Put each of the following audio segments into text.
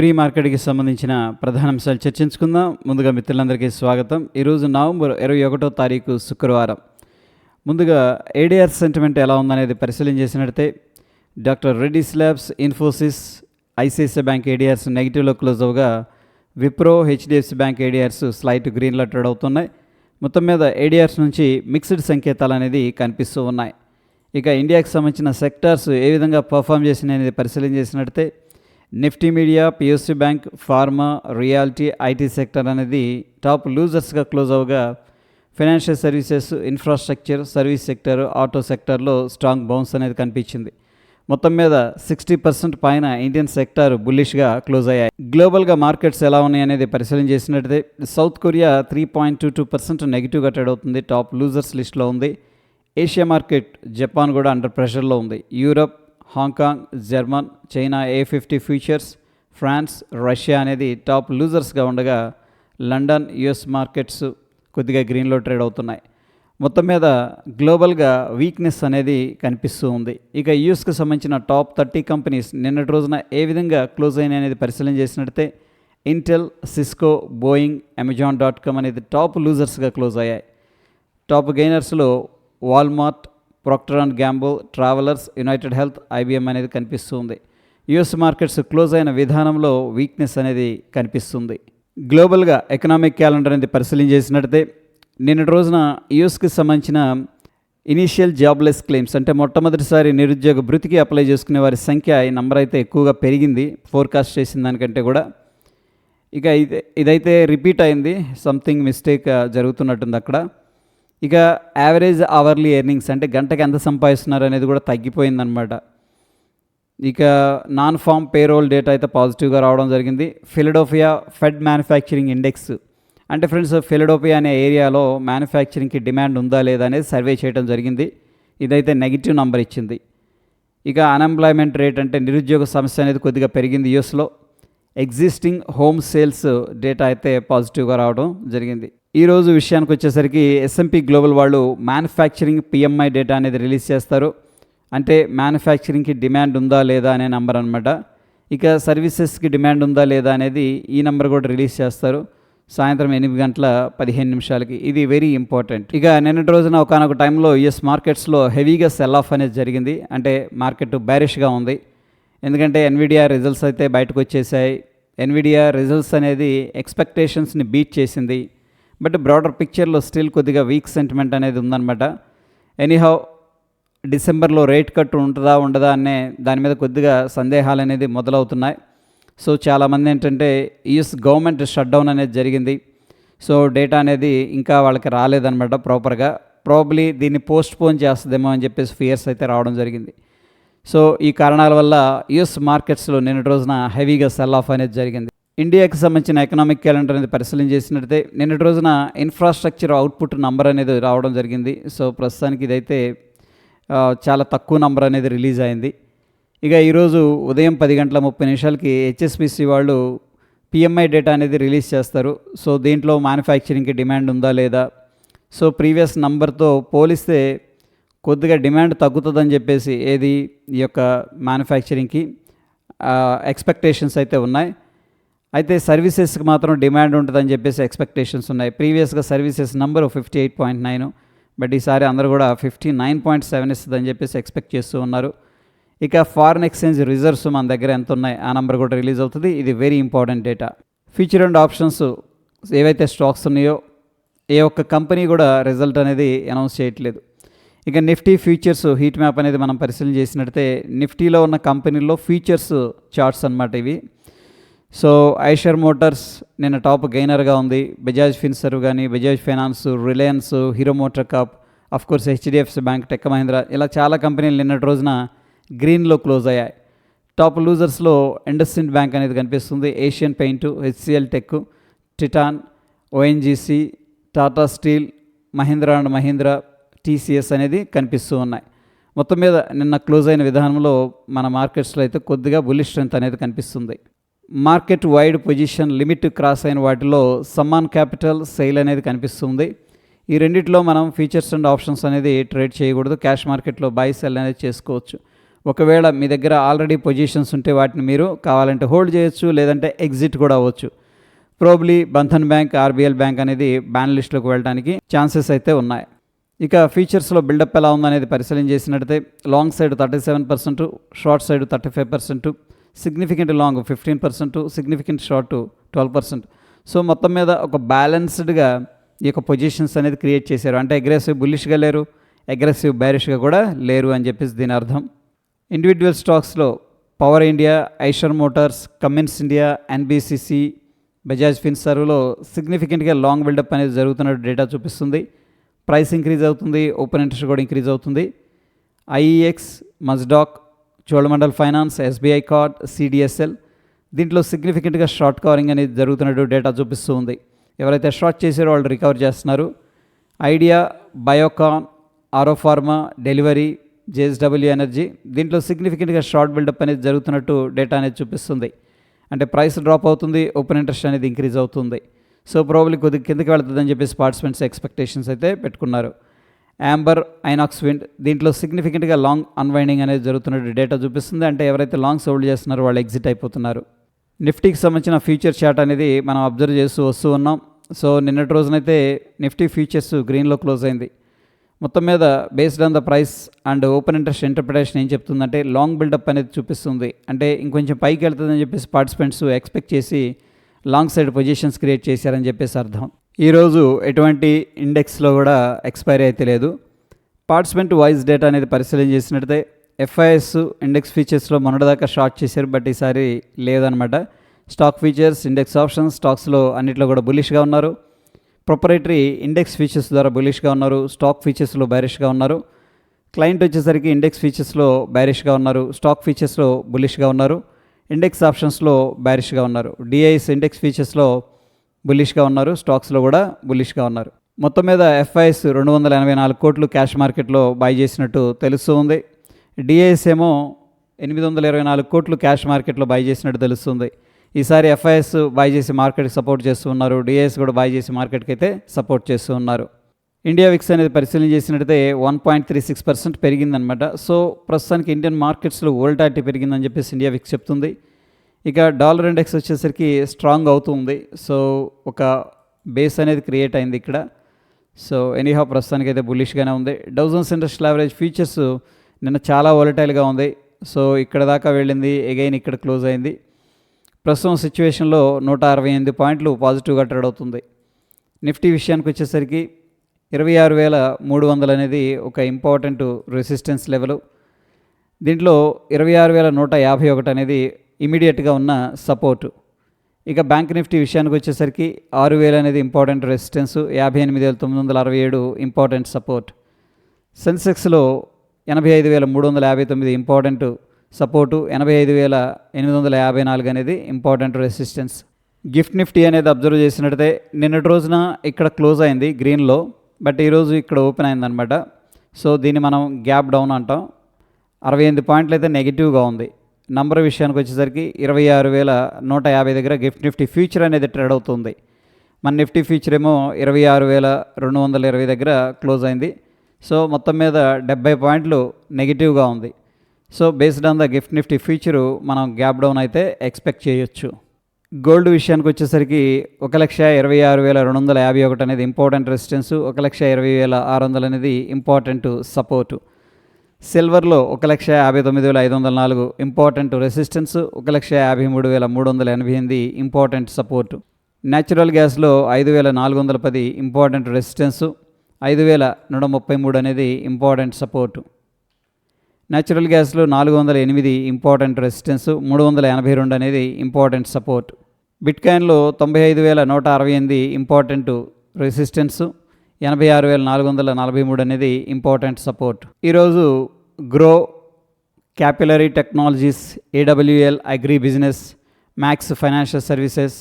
Pre మార్కెట్కి సంబంధించిన ప్రధాన అంశాలు చర్చించుకుందాం. ముందుగా మిత్రులందరికీ స్వాగతం. ఈరోజు నవంబర్ ఇరవై ఒకటో తారీఖు శుక్రవారం. ముందుగా ఏడీఆర్ సెంటిమెంట్ ఎలా ఉందనేది పరిశీలన చేసినట్టే doctor Reddy's labs Infosys ICICI bank ADRs నెగిటివ్లో close అవగా Wipro HDFC bank ADRs slight గ్రీన్లో ట్రేడ్ అవుతున్నాయి. మొత్తం మీద ఏడిఆర్స్ నుంచి మిక్స్డ్ సంకేతాలు అనేది కనిపిస్తూ ఉన్నాయి. ఇక ఇండియాకి సంబంధించిన సెక్టార్స్ ఏ విధంగా పర్ఫామ్ చేసినాయి అనేది పరిశీలన చేసినట్టే Nifty media PSC bank pharma realty IT sector అనేది టాప్ లూజర్స్గా close అవగా financial services infrastructure service sector auto సెక్టర్లో స్ట్రాంగ్ బౌన్స్ అనేది కనిపించింది. మొత్తం మీద సిక్స్టీ పర్సెంట్ పైన ఇండియన్ సెక్టార్ బుల్లిష్గా క్లోజ్ అయ్యాయి. గ్లోబల్గా మార్కెట్స్ ఎలా ఉన్నాయి అనేది పరిశీలన చేసినట్టే South Korea three point two two percent నెగిటివ్గా ట్రేడ్ అవుతుంది టాప్ లూజర్స్ లిస్ట్లో ఉంది. ఏషియా మార్కెట్ జపాన్ కూడా అండర్ ప్రెషర్లో ఉంది. Europe Hong Kong German China ఏ ఫిఫ్టీ ఫ్యూచర్స్ ఫ్రాన్స్ రష్యా అనేది టాప్ లూజర్స్గా ఉండగా లండన్ యుఎస్ మార్కెట్స్ కొద్దిగా గ్రీన్లో ట్రేడ్ అవుతున్నాయి. మొత్తం మీద గ్లోబల్గా వీక్నెస్ అనేది కనిపిస్తూ ఉంది. ఇక యూఎస్కి సంబంధించిన టాప్ థర్టీ కంపెనీస్ నిన్నటి రోజున ఏ విధంగా క్లోజ్ అయినాయి అనేది పరిశీలన చేసినట్టయితే Intel Cisco Boeing Amazon dot com అనేది టాప్ లూజర్స్గా క్లోజ్ అయ్యాయి. Top గెయినర్స్లో Walmart Procter and Gamble Travelers United Health IBM అనేది కనిపిస్తుంది. యుఎస్ మార్కెట్స్ క్లోజ్ అయిన విధానంలో వీక్నెస్ అనేది కనిపిస్తుంది. గ్లోబల్గా ఎకనామిక్ క్యాలెండర్ అనేది పరిశీలన చేసినట్టయితే నిన్నటి రోజున యుఎస్కి సంబంధించిన ఇనీషియల్ జాబ్లెస్ క్లెయిమ్స్ అంటే మొట్టమొదటిసారి నిరుద్యోగ భృతికి అప్లై చేసుకునే వారి సంఖ్య ఈ నంబర్ అయితే ఎక్కువగా పెరిగింది. ఫోర్కాస్ట్ చేసిన దానికంటే కూడా. ఇక ఇదైతే రిపీట్ అయింది. సంథింగ్ మిస్టేక్ జరుగుతున్నట్టుంది అక్కడ. ఇక యావరేజ్ అవర్లీ ఎర్నింగ్స్ అంటే గంటకి ఎంత సంపాదిస్తున్నారు అనేది కూడా తగ్గిపోయిందనమాట ఇక నాన్ ఫామ్ పేరోల్ డేటా అయితే పాజిటివ్గా రావడం జరిగింది. ఫిలడోఫియా ఫెడ్ మ్యానుఫ్యాక్చరింగ్ ఇండెక్స్ అంటే ఫ్రెండ్స్ ఫిలడోఫియా అనే ఏరియాలో మ్యానుఫ్యాక్చరింగ్కి డిమాండ్ ఉందా లేదా అనేది సర్వే చేయడం జరిగింది. ఇదైతే నెగిటివ్ నంబర్ ఇచ్చింది. ఇక అన్ఎంప్లాయ్మెంట్ రేట్ అంటే నిరుద్యోగ సమస్య అనేది కొద్దిగా పెరిగింది యూఎస్లో. ఎగ్జిస్టింగ్ హోమ్ సేల్స్ డేటా అయితే పాజిటివ్గా రావడం జరిగింది. ఈ రోజు విషయానికి వచ్చేసరికి ఎస్ఎంపి గ్లోబల్ వాళ్ళు మ్యానుఫ్యాక్చరింగ్ పిఎంఐ డేటా అనేది రిలీజ్ చేస్తారు. అంటే మ్యానుఫ్యాక్చరింగ్కి డిమాండ్ ఉందా లేదా అనే నెంబర్ అనమాట ఇక సర్వీసెస్కి డిమాండ్ ఉందా లేదా అనేది ఈ నెంబర్ కూడా రిలీజ్ చేస్తారు. సాయంత్రం ఎనిమిది గంటల పదిహేను నిమిషాలకి. ఇది వెరీ ఇంపార్టెంట్ ఇక నిన్నటి రోజున ఒకనొక టైంలో యుఎస్ మార్కెట్స్లో హెవీగా సెల్ ఆఫ్ అనేది జరిగింది. అంటే మార్కెట్ బ్యారిష్గా ఉంది. ఎందుకంటే ఎన్విడియా రిజల్ట్స్ అయితే బయటకు వచ్చేసాయి. ఎన్విడియా రిజల్ట్స్ అనేది ఎక్స్పెక్టేషన్స్ని బీట్ చేసింది. బట్ బ్రాడర్ పిక్చర్లో స్టిల్ కొద్దిగా వీక్ సెంటిమెంట్ అనేది ఉందన్నమాట. ఎనీహౌ డిసెంబర్లో రేట్ కట్ ఉంటుందా ఉండదా అనే దాని మీద కొద్దిగా సందేహాలు అనేది మొదలవుతున్నాయి. సో చాలామంది ఏంటంటే యుఎస్ గవర్నమెంట్ షట్ డౌన్ అనేది జరిగింది. సో డేటా అనేది ఇంకా వాళ్ళకి రాలేదన్నమాట ప్రాపర్గా ప్రాబ్లీ దీన్ని పోస్ట్ పోన్ చేస్తుందేమో అని చెప్పేసి ఫియర్స్ అయితే రావడం జరిగింది. సో ఈ కారణాల వల్ల యుఎస్ మార్కెట్స్లో నిన్నటి రోజున హెవీగా సెల్ ఆఫ్ అనేది జరిగింది. ఇండియాకి సంబంధించిన ఎకనామిక్ క్యాలెండర్ అనేది పరిశీలన చేసినట్టయితే నిన్నటి రోజున ఇన్ఫ్రాస్ట్రక్చర్ అవుట్పుట్ నంబర్ అనేది రావడం జరిగింది. సో ప్రస్తుతానికి ఇదైతే చాలా తక్కువ నంబర్ అనేది రిలీజ్ అయింది. ఇక ఈరోజు ఉదయం పది గంటల ముప్పై నిమిషాలకి హెచ్ఎస్బిసి వాళ్ళు పిఎంఐ డేటా అనేది రిలీజ్ చేస్తారు. సో దీంట్లో మ్యానుఫ్యాక్చరింగ్కి డిమాండ్ ఉందా లేదా? సో ప్రీవియస్ నంబర్తో పోలిస్తే కొద్దిగా డిమాండ్ తగ్గుతుందని చెప్పేసి ఏది ఈ యొక్క మ్యానుఫ్యాక్చరింగ్కి ఎక్స్పెక్టేషన్స్ అయితే ఉన్నాయి. అయితే సర్వీసెస్కి మాత్రం డిమాండ్ ఉంటుందని చెప్పేసి ఎక్స్పెక్టేషన్స్ ఉన్నాయి. ప్రీవియస్గా services number fifty eight point nine but ఈసారి అందరూ కూడా ఫిఫ్టీ నైన్ పాయింట్ సెవెన్ ఇస్తుందని చెప్పేసి ఎక్స్పెక్ట్ చేస్తూ ఉన్నారు. ఇక ఫారిన్ ఎక్స్చేంజ్ రిజర్వ్స్ మన దగ్గర ఎంత ఉన్నాయి? ఆ నెంబర్ కూడా రిలీజ్ అవుతుంది. ఇది very important data. Future and options ఏవైతే స్టాక్స్ ఉన్నాయో ఏ ఒక్క కంపెనీ కూడా రిజల్ట్ అనేది అనౌన్స్ చేయట్లేదు. ఇక నిఫ్టీ ఫ్యూచర్స్ హీట్ మ్యాప్ అనేది మనం పరిశీలన చేసినట్టయితే నిఫ్టీలో ఉన్న కంపెనీల్లో ఫ్యూచర్స్ చార్ట్స్ అన్నమాట ఇవి. సో ఐషర్ మోటార్స్ నిన్న టాప్ గెయినర్గా ఉంది. బజాజ్ ఫిన్సర్ కానీ Bajaj Finance Reliance Hero Motor Corp of course HDFC bank Tech Mahindra ఇలా చాలా కంపెనీలు నిన్నటి రోజున గ్రీన్లో క్లోజ్ అయ్యాయి. టాప్ లూజర్స్లో ఇండస్ఇండ్ బ్యాంక్ అనేది కనిపిస్తుంది. Asian Paint HCL Tech Titan ONGC Tata Steel Mahindra and Mahindra TCS అనేది కనిపిస్తూ ఉన్నాయి. మొత్తం మీద నిన్న క్లోజ్ అయిన విధానంలో మన మార్కెట్స్లో అయితే కొద్దిగా బుల్లి స్ట్రెంత్ అనేది కనిపిస్తుంది. Market wide position limit cross అయిన వాటిలో సమ్మాన్ క్యాపిటల్ సెయిల్ అనేది కనిపిస్తుంది. ఈ రెండిట్లో మనం ఫీచర్స్ అండ్ ఆప్షన్స్ అనేది ట్రేడ్ చేయకూడదు. క్యాష్ మార్కెట్లో బై సెల్ అనేది చేసుకోవచ్చు. ఒకవేళ మీ దగ్గర ఆల్రెడీ పొజిషన్స్ ఉంటే వాటిని మీరు కావాలంటే హోల్డ్ చేయొచ్చు లేదంటే ఎగ్జిట్ కూడా అవ్వచ్చు. Probably Bandhan bank RBL bank అనేది బ్యాన్ లిస్ట్లోకి వెళ్ళడానికి ఛాన్సెస్ అయితే ఉన్నాయి. ఇక ఫీచర్స్లో బిల్డప్ ఎలా ఉందనేది పరిశీలన చేసినట్టయితే long side thirty seven percent short side thirty five percent significant long fifteen percent significant short twelve percent so మొత్తం మీద ఒక బ్యాలెన్స్డ్గా ఈ యొక్క పొజిషన్స్ అనేది క్రియేట్ చేశారు. అంటే అగ్రెసివ్ బుల్లిష్గా లేరు అగ్రెసివ్ బ్యారిష్గా కూడా లేరు అని చెప్పేసి దీని అర్థం. ఇండివిజువల్ స్టాక్స్లో Power India Eicher Motors Cummins India NBCC Bajaj ఫిన్సర్వ్లో సిగ్నిఫికెంట్గా లాంగ్ బిల్డప్ అనేది జరుగుతున్నట్టు డేటా చూపిస్తుంది. ప్రైస్ ఇంక్రీజ్ అవుతుంది ఓపెన్ ఇంట్రెస్ట్ కూడా ఇంక్రీజ్ అవుతుంది. IEX Mazdock Cholamandal finance SBI card CDSL. దీంట్లో సిగ్నిఫికెంట్గా షార్ట్ కవరింగ్ అనేది జరుగుతున్నట్టు డేటా చూపిస్తూ ఉంది. ఎవరైతే షార్ట్ చేశారో వాళ్ళు రికవర్ చేస్తున్నారు. Idea Biocon Auro pharma Delhivery JSW energy. దీంట్లో సిగ్నిఫికెంట్గా షార్ట్ బిల్డప్ అనేది జరుగుతున్నట్టు డేటా అనేది చూపిస్తుంది. అంటే ప్రైస్ డ్రాప్ అవుతుంది ఓపెన్ ఇంట్రెస్ట్ అనేది ఇంక్రీజ్ అవుతుంది. సో ప్రాబ్లీ కొద్దిగా కిందకి వెళ్తుందని చెప్పేసి పార్టిసిపెంట్స్ ఎక్స్పెక్టేషన్స్ అయితే పెట్టుకున్నారు. యాంబర్ ఐనాక్స్ విండ్ దీంట్లో సిగ్నిఫికెంట్గా లాంగ్ అన్వైండింగ్ అనేది జరుగుతున్నట్టు డేటా చూపిస్తుంది. అంటే ఎవరైతే లాంగ్ హోల్డ్ చేస్తున్నారో వాళ్ళు ఎగ్జిట్ అయిపోతున్నారు. నిఫ్టీకి సంబంధించిన ఫ్యూచర్ చార్ట్ అనేది మనం అబ్జర్వ్ చేస్తూ వస్తూ ఉన్నాం. సో నిన్నటి రోజునైతే నిఫ్టీ ఫ్యూచర్స్ గ్రీన్లో క్లోజ్ అయింది. మొత్తం మీద based on the price and open interest interpretation ఏం చెప్తుందంటే లాంగ్ బిల్డప్ అనేది చూపిస్తుంది. అంటే ఇంకొంచెం పైకి వెళ్తుందని చెప్పేసి పార్టిసిపెంట్స్ ఎక్స్పెక్ట్ చేసి లాంగ్ సైడ్ పొజిషన్స్ క్రియేట్ చేశారని చెప్పేసి అర్థం. ఈరోజు ఎటువంటి ఇండెక్స్లో కూడా ఎక్స్పైరీ అయితే లేదు. పార్టిసిపెంట్ వాయిస్ డేటా అనేది పరిశీలన చేసినట్టయితే ఎఫ్ఐఎస్ ఇండెక్స్ ఫీచర్స్లో మొన్నటిదాకా షార్ట్ చేశారు బట్ ఈసారి లేదనమాట స్టాక్ ఫీచర్స్ ఇండెక్స్ ఆప్షన్స్ స్టాక్స్లో అన్నిట్లో కూడా బులిష్గా ఉన్నారు. ప్రొపరేటరీ ఇండెక్స్ ఫీచర్స్ ద్వారా బులిష్గా ఉన్నారు. స్టాక్ ఫీచర్స్లో బైరిష్గా ఉన్నారు. క్లయింట్ వచ్చేసరికి ఇండెక్స్ ఫీచర్స్లో బైరిష్గా ఉన్నారు. స్టాక్ ఫీచర్స్లో బులిష్గా ఉన్నారు. ఇండెక్స్ ఆప్షన్స్లో బ్యారిష్గా ఉన్నారు. డిఐఎస్ ఇండెక్స్ ఫీచర్స్లో బుల్లిష్గా ఉన్నారు. స్టాక్స్లో కూడా బులిష్గా ఉన్నారు. మొత్తం మీద ఎఫ్ఐఎస్ రెండు వందల ఎనభై నాలుగు కోట్లు క్యాష్ మార్కెట్లో బై చేసినట్టు తెలుస్తూ ఉంది. డిఐఎస్ ఏమో ఎనిమిది వందల ఇరవై నాలుగు కోట్లు క్యాష్ మార్కెట్లో బై చేసినట్టు తెలుస్తుంది. ఈసారి ఎఫ్ఐఎస్ బై చేసి మార్కెట్కి సపోర్ట్ చేస్తూ ఉన్నారు. డిఐఎస్ కూడా బై చేసి మార్కెట్కి అయితే సపోర్ట్ చేస్తూ ఉన్నారు. ఇండియా విక్స్ అనేది పరిశీలన చేసినట్టయితే one point three six percent పెరిగిందనమాట so ప్రస్తుతానికి ఇండియన్ మార్కెట్స్లో వోల్టాలిటీ పెరిగిందని చెప్పేసి ఇండియా విక్స్ చెప్తుంది. ఇక డాలర్ ఇండెక్స్ వచ్చేసరికి స్ట్రాంగ్ అవుతుంది సో ఒక బేస్ అనేది క్రియేట్ అయింది ఇక్కడ. సో ఎనీహా ప్రస్తుతానికి అయితే బులిష్గానే ఉంది. డౌజన్స్ ఇండస్ట్రియల్ యావరేజ్ ఫీచర్స్ నిన్న చాలా వాలటైల్గా ఉంది. సో ఇక్కడ దాకా వెళ్ళింది. ఎగైన్ ఇక్కడ క్లోజ్ అయింది. ప్రస్తుతం సిచ్యువేషన్లో నూట అరవై ఎనిమిది పాయింట్లు పాజిటివ్గా ట్రేడ్ అవుతుంది. నిఫ్టీ విషయానికి వచ్చేసరికి ఇరవై ఆరు వేల మూడు వందలు అనేది ఒక ఇంపార్టెంట్ రెసిస్టెన్స్ లెవెల్. దీంట్లో ఇరవై ఆరు వేల నూట యాభై ఒకటి అనేది ఇమీడియట్గా ఉన్న సపోర్టు. ఇక బ్యాంక్ నిఫ్టీ విషయానికి వచ్చేసరికి ఆరు వేలు అనేది ఇంపార్టెంట్ రెసిస్టెన్స్ యాభై ఎనిమిది వేల తొమ్మిది వందల అరవై ఏడు ఇంపార్టెంట్ సపోర్ట్. సెన్సెక్స్లో ఎనభై ఐదు వేల మూడు వందల యాభై తొమ్మిది ఇంపార్టెంట్ సపోర్టు ఎనభై ఐదు వేల ఎనిమిది వందల యాభై నాలుగు అనేది ఇంపార్టెంట్ రెసిస్టెన్స్. గిఫ్ట్ నిఫ్టీ అనేది అబ్జర్వ్ చేసినట్టయితే నిన్నటి రోజున ఇక్కడ క్లోజ్ అయింది గ్రీన్లో. బట్ ఈరోజు ఇక్కడ ఓపెన్ అయిందనమాట సో దీన్ని మనం గ్యాప్ డౌన్ అంటాం. అరవై ఎనిమిది పాయింట్లు అయితే నెగిటివ్గా ఉంది. నంబర్ విషయానికి వచ్చేసరికి ఇరవై ఆరు వేల నూట యాభై దగ్గర గిఫ్ట్ నిఫ్టీ ఫ్యూచర్ అనేది ట్రేడ్ అవుతుంది. మన నిఫ్టీ ఫ్యూచర్ ఏమో ఇరవై ఆరు వేల రెండు వందల ఇరవై దగ్గర క్లోజ్ అయింది. సో మొత్తం మీద డెబ్బై పాయింట్లు నెగిటివ్గా ఉంది. So based on the GIFT Nifty future మనం గ్యాప్ డౌన్ అయితే ఎక్స్పెక్ట్ చేయొచ్చు. గోల్డ్ విషయానికి వచ్చేసరికి ఒక లక్ష ఇరవై ఆరు వేల రెండు వందల యాభై ఒకటి అనేది ఇంపార్టెంట్ రెసిస్టెన్స్ ఒక లక్ష ఇరవై వేల ఆరు వందలు అనేది ఇంపార్టెంట్ సపోర్టు. సిల్వర్లో ఒక లక్ష యాభై తొమ్మిది వేల ఐదు వందల నాలుగు ఇంపార్టెంట్ రెసిస్టెన్స్ ఒక లక్ష యాభై మూడు వేల మూడు వందల ఎనభై ఎనిమిది ఇంపార్టెంట్ సపోర్టు. న్యాచురల్ గ్యాస్లో ఐదు వేల నాలుగు వందల పది ఇంపార్టెంట్ రెసిస్టెన్సు ఐదు వేల నూట ముప్పై మూడు అనేది ఇంపార్టెంట్ సపోర్టు. న్యాచురల్ గ్యాస్లో నాలుగు వందల ఎనిమిది ఇంపార్టెంట్ రెసిస్టెన్స్ మూడు వందల ఎనభై రెండు అనేది ఇంపార్టెంట్ సపోర్ట్ బిట్కాయిన్లో తొంభై ఐదు వేల నూట అరవై ఎనిమిది ఇంపార్టెంట్ రెసిస్టెన్స్ ఎనభై ఆరు వేల నాలుగు వందల నలభై మూడు అనేది ఇంపార్టెంట్ సపోర్ట్ ఈరోజు Groww Capillary Technologies AWL agri business Max Financial Services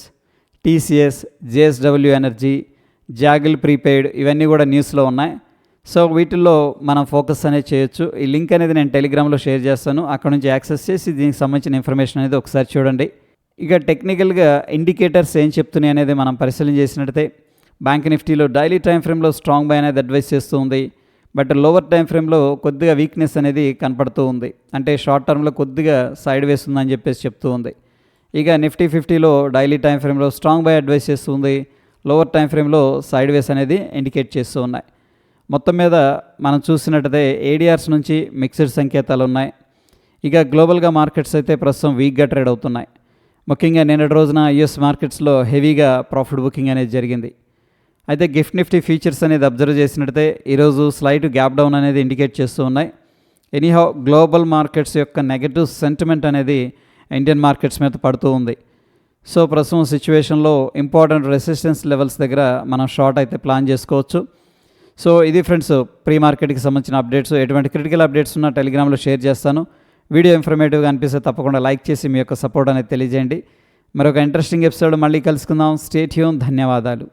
TCS JSW energy Zaggle prepaid ఇవన్నీ కూడా న్యూస్లో ఉన్నాయి. సో వీటిల్లో మనం ఫోకస్ అనేది చేయొచ్చు. ఈ లింక్ అనేది నేను టెలిగ్రామ్లో షేర్ చేస్తాను. అక్కడ నుంచి యాక్సెస్ చేసి దీనికి సంబంధించిన ఇన్ఫర్మేషన్ అనేది ఒకసారి చూడండి. ఇక టెక్నికల్గా ఇండికేటర్స్ ఏం చెప్తున్నాయి అనేది మనం పరిశీలన చేసినట్టయితే బ్యాంక్ నిఫ్టీలో డైలీ టైం ఫ్రేమ్లో స్ట్రాంగ్ బై అనేది అడ్వైస్ చేస్తూ ఉంది. బట్ లోవర్ టైం ఫ్రేమ్లో కొద్దిగా వీక్నెస్ అనేది కనపడుతూ ఉంది. అంటే షార్ట్ టర్మ్లో కొద్దిగా సైడ్ వేస్ ఉందని చెప్పేసి చెప్తూ ఉంది. ఇక నిఫ్టీ ఫిఫ్టీలో డైలీ టైం ఫ్రేమ్లో స్ట్రాంగ్ బై అడ్వైస్ చేస్తుంది లోవర్ టైం ఫ్రేమ్లో సైడ్ వేస్ అనేది ఇండికేట్ చేస్తూ ఉన్నాయి. మొత్తం మీద మనం చూసినట్టయితే ఏడిఆర్స్ నుంచి మిక్స్డ్ సంకేతాలు ఉన్నాయి. ఇక గ్లోబల్గా మార్కెట్స్ అయితే ప్రస్తుతం వీక్గా ట్రేడ్ అవుతున్నాయి. ముఖ్యంగా నిన్నటి రోజున యుఎస్ మార్కెట్స్లో హెవీగా ప్రాఫిట్ బుకింగ్ అనేది జరిగింది. అయితే గిఫ్ట్ నిఫ్టీ ఫీచర్స్ అనేది అబ్జర్వ్ చేసినట్టయితే ఈరోజు స్లైట్ గ్యాప్ డౌన్ అనేది ఇండికేట్ చేస్తూ ఉన్నాయి. ఎనీహౌ గ్లోబల్ మార్కెట్స్ యొక్క నెగటివ్ సెంటిమెంట్ అనేది ఇండియన్ మార్కెట్స్ మీద పడుతూ ఉంది. సో ప్రస్తుతం సిచ్యువేషన్లో ఇంపార్టెంట్ రెసిస్టెన్స్ లెవెల్స్ దగ్గర మనం షార్ట్ అయితే ప్లాన్ చేసుకోవచ్చు. సో ఇది ఫ్రెండ్స్ ప్రీ మార్కెట్కి సంబంధించిన అప్డేట్స్. ఎటువంటి క్రిటికల్ అప్డేట్స్ ఉన్న టెలిగ్రామ్లో షేర్ చేస్తాను. వీడియో ఇన్ఫర్మేటివ్గా అనిపిస్తే తప్పకుండా లైక్ చేసి మీ యొక్క సపోర్ట్ అనేది తెలియజేయండి. మరొక ఇంట్రెస్టింగ్ ఎపిసోడ్ మళ్ళీ కలుసుకుందాం. స్టేట్ హ్యూన్. ధన్యవాదాలు.